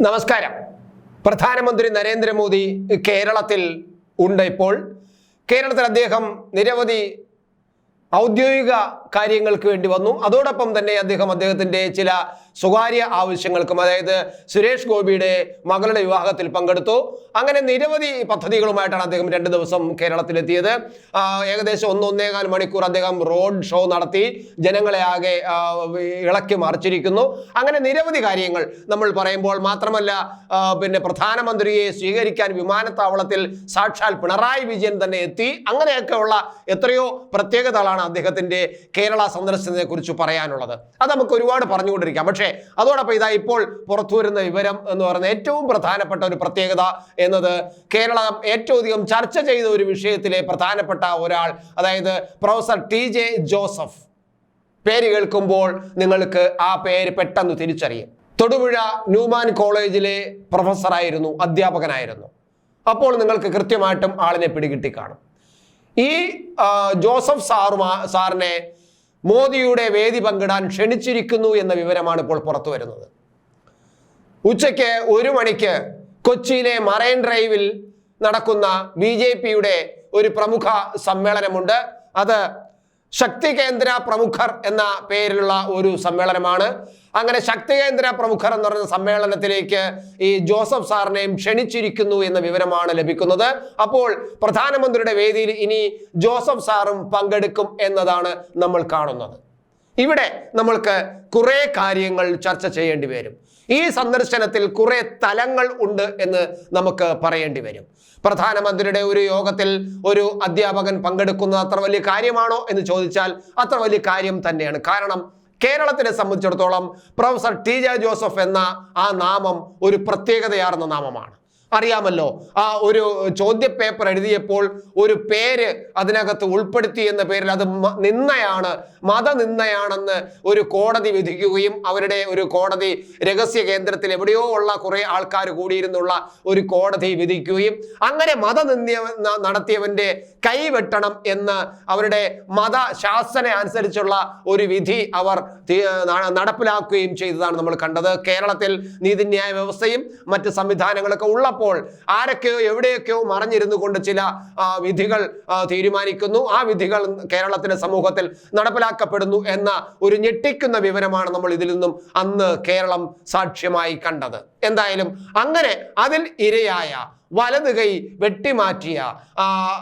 നമസ്കാരം. പ്രധാനമന്ത്രി നരേന്ദ്രമോദി കേരളത്തിൽ ഉണ്ട് ഇപ്പോൾ. കേരളത്തിൽ അദ്ദേഹം നിരവധി ഔദ്യോഗിക കാര്യങ്ങൾക്ക് വേണ്ടി വന്നു. അതോടൊപ്പം തന്നെ അദ്ദേഹം അദ്ദേഹത്തിന്റെ ചില സ്വകാര്യ ആവശ്യങ്ങൾക്കും അതായത് സുരേഷ് ഗോപിയുടെ മകളുടെ വിവാഹത്തിൽ പങ്കെടുത്തു. അങ്ങനെ നിരവധി പദ്ധതികളുമായിട്ടാണ് അദ്ദേഹം രണ്ട് ദിവസം കേരളത്തിലെത്തിയത്. ഏകദേശം ഏകദേശം ഒന്നൊന്നേകാൽ മണിക്കൂർ അദ്ദേഹം റോഡ് ഷോ നടത്തി. ജനങ്ങളെ ആകെ ഇളക്കി മറിച്ചിരിക്കുന്നു. അങ്ങനെ നിരവധി കാര്യങ്ങൾ നമ്മൾ പറയുമ്പോൾ മാത്രമല്ല പിന്നെ പ്രധാനമന്ത്രിയെ സ്വീകരിക്കാൻ വിമാനത്താവളത്തിൽ സാക്ഷാൽ പിണറായി വിജയൻ തന്നെ എത്തി. അങ്ങനെയൊക്കെയുള്ള എത്രയോ പ്രത്യേകതകളാണ് അദ്ദേഹത്തിന്റെ കേരള സന്ദർശനത്തെ കുറിച്ച് പറയാനുള്ളത്. അത് നമുക്ക് ഒരുപാട് പറഞ്ഞുകൊണ്ടിരിക്കാം. പക്ഷേ അതോടൊപ്പം ഇതാ ഇപ്പോൾ പുറത്തു വരുന്ന വിവരം എന്ന് പറയുന്ന ഏറ്റവും പ്രധാനപ്പെട്ട ഒരു പ്രത്യേകത എന്നത് കേരളം ഏറ്റവും അധികം ചർച്ച ചെയ്ത ഒരു വിഷയത്തിലെ പ്രധാനപ്പെട്ട ഒരാൾ അതായത് പ്രൊഫസർ ടി ജെ ജോസഫ്. പേര് കേൾക്കുമ്പോൾ നിങ്ങൾക്ക് ആ പേര് പെട്ടെന്ന് തിരിച്ചറിയും. തൊടുപുഴ ന്യൂമാൻ കോളേജിലെ പ്രൊഫസറായിരുന്നു അധ്യാപകനായിരുന്നു. അപ്പോൾ നിങ്ങൾക്ക് കൃത്യമായിട്ടും ആളിനെ പിടികിട്ടി കാണും ഈ ജോസഫ് സാറുമാ സാറിനെ മോദിയുടെ വേദി പങ്കിടാൻ ക്ഷണിച്ചിരിക്കുന്നു എന്ന വിവരമാണ് ഇപ്പോൾ പുറത്തു വരുന്നത്. ഉച്ചയ്ക്ക് ഒരു മണിക്ക് കൊച്ചിയിലെ മറൈൻ ഡ്രൈവിൽ നടക്കുന്ന ബി ജെ പിയുടെ ഒരു പ്രമുഖ സമ്മേളനമുണ്ട്. അത് ശക്തി കേന്ദ്ര പ്രമുഖർ എന്ന പേരിലുള്ള ഒരു സമ്മേളനമാണ്. അങ്ങനെ ശക്തി കേന്ദ്ര പ്രമുഖർ എന്ന് പറയുന്ന സമ്മേളനത്തിലേക്ക് ഈ ജോസഫ് സാറിനെയും ക്ഷണിച്ചിരിക്കുന്നു എന്ന വിവരമാണ് ലഭിക്കുന്നത്. അപ്പോൾ പ്രധാനമന്ത്രിയുടെ വേദിയിൽ ഇനി ജോസഫ് സാറും പങ്കെടുക്കും എന്നതാണ് നമ്മൾ കാണുന്നത്. ഇവിടെ നമ്മൾക്ക് കുറെ കാര്യങ്ങൾ ചർച്ച ചെയ്യേണ്ടി വരും. ഈ സന്ദർശനത്തിൽ കുറെ തലങ്ങൾ ഉണ്ട് എന്ന് നമുക്ക് പറയേണ്ടി വരും. പ്രധാനമന്ത്രിയുടെ ഒരു യോഗത്തിൽ ഒരു അധ്യാപകൻ പങ്കെടുക്കുന്നത് അത്ര വലിയ കാര്യമാണോ എന്ന് ചോദിച്ചാൽ അത്ര വലിയ കാര്യം തന്നെയാണ്. കാരണം കേരളത്തിനെ സംബന്ധിച്ചിടത്തോളം പ്രൊഫസർ ടി ജെ ജോസഫ് എന്ന ആ നാമം ഒരു പ്രത്യേകതയാർന്ന നാമമാണ്. അറിയാമല്ലോ. ആ ഒരു ചോദ്യ പേപ്പർ എഴുതിയപ്പോൾ ഒരു പേര് അതിനകത്ത് ഉൾപ്പെടുത്തി എന്ന പേരിൽ അത് നിന്നയാണ് നിന്നയാണ് മതനിന്നയാണെന്ന് ഒരു കോടതി വിധിക്കുകയും അവരുടെ ഒരു കോടതി രഹസ്യ കേന്ദ്രത്തിൽ എവിടെയോ ഉള്ള കുറെ ആൾക്കാർ കൂടിയിരുന്നുള്ള ഒരു കോടതി വിധിക്കുകയും അങ്ങനെ മത ന- നടത്തിയവന്റെ കൈവെട്ടണം എന്ന് അവരുടെ മതശാസന അനുസരിച്ചുള്ള ഒരു വിധി അവർ നടപ്പിലാക്കുകയും ചെയ്തതാണ് നമ്മൾ കണ്ടത്. കേരളത്തിൽ നീതിന്യായ വ്യവസ്ഥയും മറ്റ് സംവിധാനങ്ങളൊക്കെ ഉള്ളപ്പോൾ ആരൊക്കെയോ എവിടെയൊക്കെയോ മറിഞ്ഞിരുന്നു കൊണ്ട് ചില വിധികൾ തീരുമാനിക്കുന്നു. ആ വിധികൾ കേരളത്തിലെ സമൂഹത്തിൽ നടപ്പിലാക്കപ്പെടുന്നു എന്ന ഒരു ഞെട്ടിക്കുന്ന വിവരമാണ് നമ്മൾ ഇതിൽ നിന്നും അന്ന് കേരളം സാക്ഷ്യമായി കണ്ടത്. എന്തായാലും അങ്ങനെ അതിൽ ഇരയായ വലത് കൈ വെട്ടിമാറ്റിയ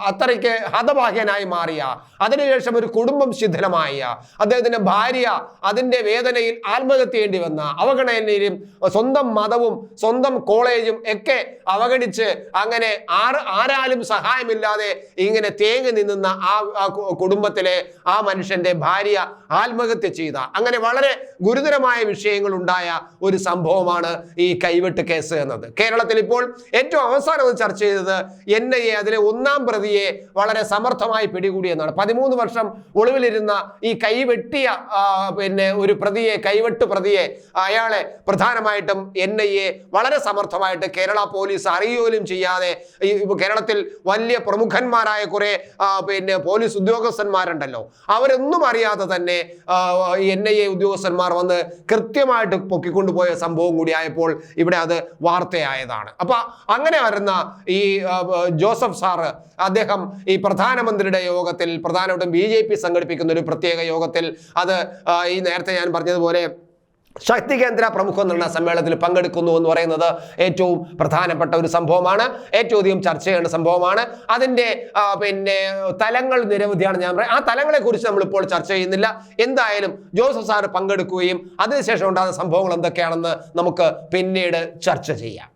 അത്രയ്ക്ക് ഹതഭാഗ്യനായി മാറിയ അതിനുശേഷം ഒരു കുടുംബം ശിഥിലമായ അദ്ദേഹത്തിന്റെ ഭാര്യ അതിന്റെ വേദനയിൽ ആത്മഹത്യേണ്ടി വന്ന അവഗണനയിലും സ്വന്തം മതവും സ്വന്തം കോളേജും ഒക്കെ അവഗണിച്ച് അങ്ങനെ ആർ ആരാലും സഹായമില്ലാതെ ഇങ്ങനെ തേങ്ങി നിന്നുന്ന ആ കുടുംബത്തിലെ ആ മനുഷ്യന്റെ ഭാര്യ ആത്മഹത്യ ചെയ്ത. അങ്ങനെ വളരെ ഗുരുതരമായ വിഷയങ്ങൾ ഉണ്ടായ ഒരു സംഭവമാണ് ഈ കൈവെട്ട് കേസ് എന്നത്. കേരളത്തിൽ ഇപ്പോൾ ഏറ്റവും അവസാനം ചർച്ച ചെയ്തത് എൻ ഐ എ അതിലെ ഒന്നാം പ്രതിയെ വളരെ സമർത്ഥമായി പിടികൂടി എന്നാണ് പതിമൂന്ന് വർഷം ഒളിവിലിരുന്ന ഈ കൈവെട്ടിയ പിന്നെ ഒരു പ്രതിയെ കൈവെട്ട് പ്രതിയെ അയാളെ പ്രധാനമായിട്ടും എൻ ഐ എ വളരെ സമർത്ഥമായിട്ട് കേരള പോലീസ് അറിയുകയും ചെയ്യാതെ കേരളത്തിൽ വലിയ പ്രമുഖന്മാരായ കുറെ പിന്നെ പോലീസ് ഉദ്യോഗസ്ഥന്മാരുണ്ടല്ലോ. അവരൊന്നും അറിയാതെ തന്നെ എൻ ഐ എ ഉദ്യോഗസ്ഥന്മാർ വന്ന് കൃത്യമായിട്ട് പൊക്കിക്കൊണ്ടുപോയ സംഭവം കൂടി ആയപ്പോൾ ഇവിടെ അത് വാർത്തയായതാണ്. അപ്പൊ അങ്ങനെ വരുന്ന ഈ ജോസഫ് സാറ് അദ്ദേഹം ഈ പ്രധാനമന്ത്രിയുടെ യോഗത്തിൽ പ്രധാനമായിട്ടും ബി ജെ പി സംഘടിപ്പിക്കുന്ന ഒരു പ്രത്യേക യോഗത്തിൽ അത് ഈ നേരത്തെ ഞാൻ പറഞ്ഞതുപോലെ ശക്തി കേന്ദ്ര പ്രമുഖ നിർണയ സമ്മേളനത്തിൽ പങ്കെടുക്കുന്നു എന്ന് പറയുന്നത് ഏറ്റവും പ്രധാനപ്പെട്ട ഒരു സംഭവമാണ്. ഏറ്റവും അധികം ചർച്ച ചെയ്യേണ്ട സംഭവമാണ്. അതിന്റെ പിന്നെ തലങ്ങൾ നിരവധിയാണ് ഞാൻ പറയാം ആ തലങ്ങളെ കുറിച്ച് നമ്മൾ ഇപ്പോൾ ചർച്ച ചെയ്യുന്നില്ല. എന്തായാലും ജോസഫ് സാർ പങ്കെടുക്കുകയും അതിനുശേഷം ഉണ്ടാകുന്ന സംഭവങ്ങൾ എന്തൊക്കെയാണെന്ന് നമുക്ക് പിന്നീട് ചർച്ച ചെയ്യാം.